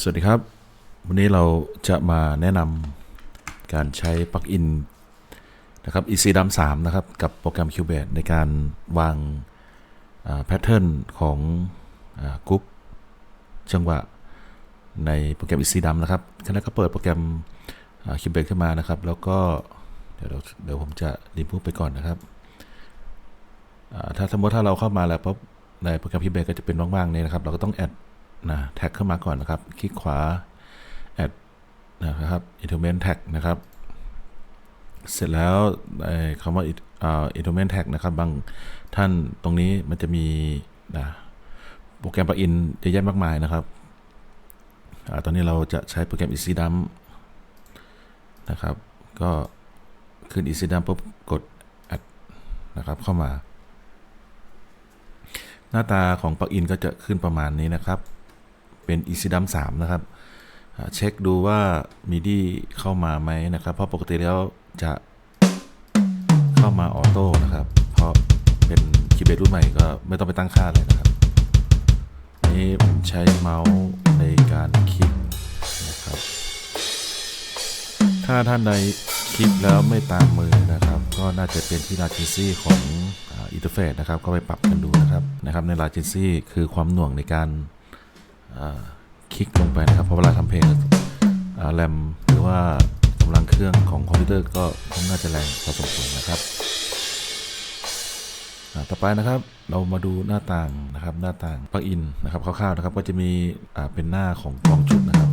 สวัสดีครับ วันนี้เราจะมาแนะนำการใช้ปลั๊กอินนะครับ EC d u m 3นะครับ กับโปรแกรม Cubase ในการวางแพทเทิร์นของกรุ๊ปจังหวะในโปรแกรม EC d u m นะครับขั้นแรกก็เปิดโปรแกรม Cubase ขึ้นมานะครับ แล้วก็เดี๋ยวเดี๋ยวผมจะรีมูฟไปก่อนนะครับ ถ้าสมมติถ้าเราเข้ามาแล้วปุ๊บในโปรแกรม Cubase ก็จะเป็นว่างๆนี่นะครับ เราก็ต้องแอด นะแท็กเข้ามาก่อนนะครับ คลิกขวาแอดนะครับ instrument tag นะครับ เสร็จแล้วคำว่า instrument tag นะครับ บางท่านตรงนี้มันจะมีนะโปรแกรมปลักอินเยอะแยะมากมายนะครับอตอนนี้เราจะใช้โปรแกรม Easy Dump นะครับ ก็ขึ้น Easy Dump ปุ๊บกด add นะครับ เข้ามา หน้าตาของปลักอินก็จะขึ้นประมาณนี้นะครับ เป็น Easy Dump 3นะครับ เช็คดูว่ามีดีเข้ามาไหมนะครับ เพราะปกติแล้วจะเข้ามาออโต้นะครับ เพราะเป็นคีย์เบสรุ่นใหม่ก็ไม่ต้องไปตั้งค่าเลยนะครับ นี่ผมใช้เมาส์ในการคลิกนะครับ ถ้าท่านใดคลิกแล้วไม่ตามมือนะครับ ก็น่าจะเป็นที่ latency ของอินเทอร์เฟซนะครับ ก็ไปปรับกันดูนะครับนะครับใน latency คือความหน่วงในการ คลิกลงไปนะครับเพราะเวลาทำเพลงแรมหรือว่ากำลังเครื่องของคอมพิวเตอร์ก็ค่อนข้าจะแรงพอสมควรนะครับต่อไปนะครับเรามาดูหน้าต่างนะครับหน้าต่างปลั๊กอินนะครับคร่าวๆนะครับก็จะมีเป็นหน้าของกองชุดนะครับ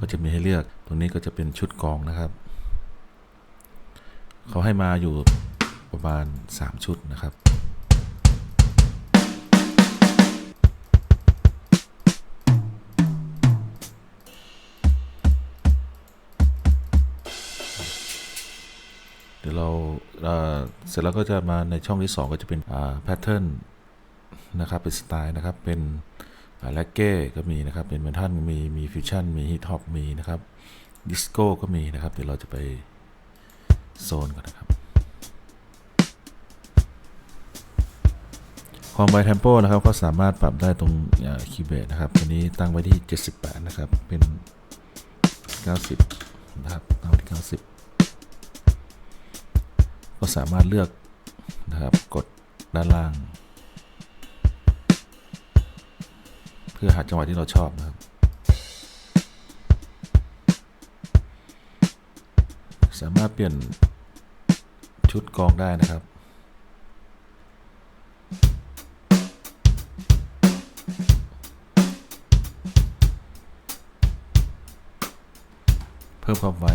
ก็จะมีให้เลือกตรงนี้ก็จะเป็นชุดกองนะครับเขาให้มาอยู่ประมาณ 3 ชุดนะครับ เเสร็จแล้วก็จะมาในช่องที่ 2 ก็จะเป็นแพทเทิร์นนะครับเป็นสไตล์นะครับเป็นแลกเก้ก็มีนะครับเป็นเมทัลมีมีฟิวชั่นมีฮิปฮอปมีนะครับดิสโก้ก็มีนะครับเดี๋ยวเราจะไปโซนก่อนนะครับ ความไวเทมโปนะครับก็สามารถปรับได้ตรงคีย์เบสนะครับตัวนี้ตั้งไว้ที่ 78 นะครับเป็น 90 นะครับตั้งไว้ที่ 90 ก็สามารถเลือกนะครับกดด้านล่าง เพื่อหาจังหวะที่เราชอบนะครับ สามารถเปลี่ยนชุดกองได้นะครับเพิ่มความไว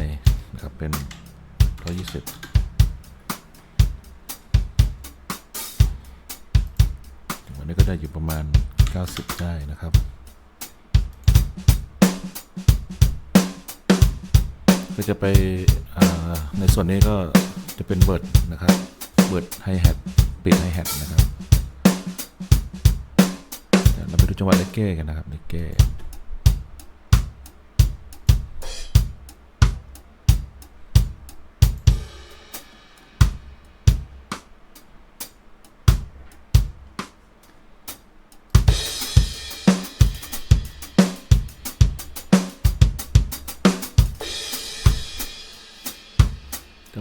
นะครับเป็น 120 นนี้ก็ได้อยู่ประมาณ 90 ได้นะครับ ก็จะไปในส่วนนี้ก็จะเป็นเบิร์ดนะครับเบิร์ดไฮแฮทปิดไฮแฮทนะครับเดี๋ยวเราไปดูจังหวะเลกเก้กันนะครับเลกเก้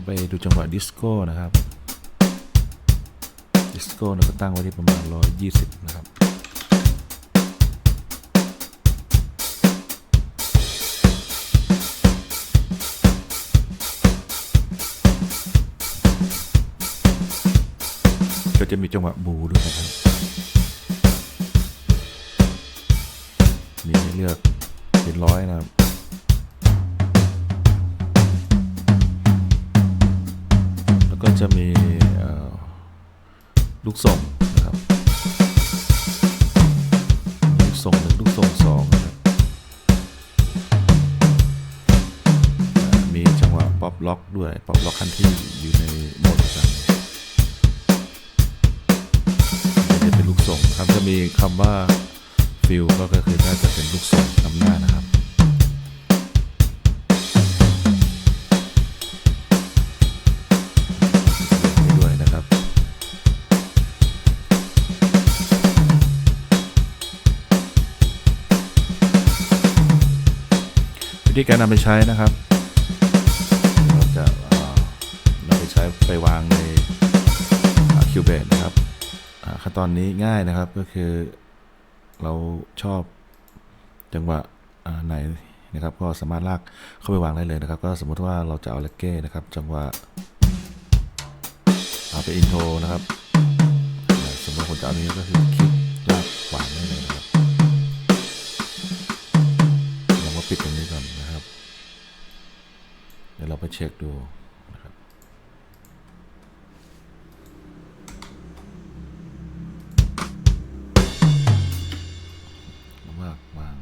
ไปดูจังหวะดิสโก้นะครับ ดิสโก้เราก็ตั้งไว้ที่ประมาณ 120 นะครับก็จะมีจังหวะบูด้วยนะครับ มีให้เลือก ก็จะมีลูกส่งนะครับลูกส่งหนึ่งลูกส่งสองนะครับมีจังหวะป๊อปล็อกด้วยป๊อปล็อกคันที่อยู่ในโหมดกันจะเป็นลูกส่งครับจะมีคำว่าฟิลก็คือน่าจะเป็นลูกส่งนำหน้านะครับ วิธีการนำไปใช้นะครับเราจะนำไปใช้ไปวางในคิวเบตนะครับขั้นตอนนี้ง่ายนะครับก็คือเราชอบจังหวะไหนนะครับก็สามารถลากเข้าไปวางได้เลยนะครับ ก็สมมุติว่าเราจะเอาเลกเก้นะครับ จังหวะเอาไปอินโทรนะครับสมมติผมจะเอานี้ก็คือคลิกลากวางได้เลย ไปเช็คดูนะครับว่าวาง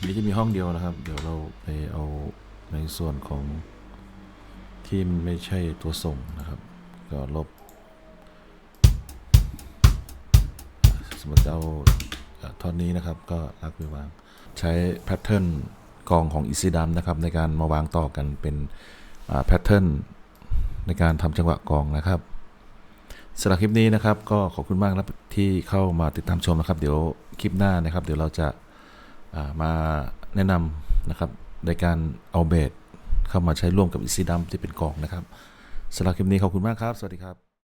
นนี้จะมีห้องเดียวนะครับ เดี๋ยวเราไปเอาในส่วนของที่มันไม่ใช่ตัวส่งนะครับ ก็ลบ สมมติจะเอาท่อนนี้นะครับก็ลากไปวาง ใช้แพทเทิร์นกองของ e ี d ดนะครับในการมาวางต่อกันเป็นแพทเทิร์นในการทำจังหวะกองนะครับสำหรับคลิปนี้นะครับก็ขอบคุณมากนะครับที่เข้ามาติดตามชมนะครับ เดี๋ยวคลิปหน้านะครับ เดี๋ยวเราจะามาแนะนำนะครับในการเอาเบสเข้ามาใช้ร่วมกับ e ี d ดที่เป็นกองนะครับสำหรับคลิปนี้ขอบคุณมากครับ สวัสดีครับ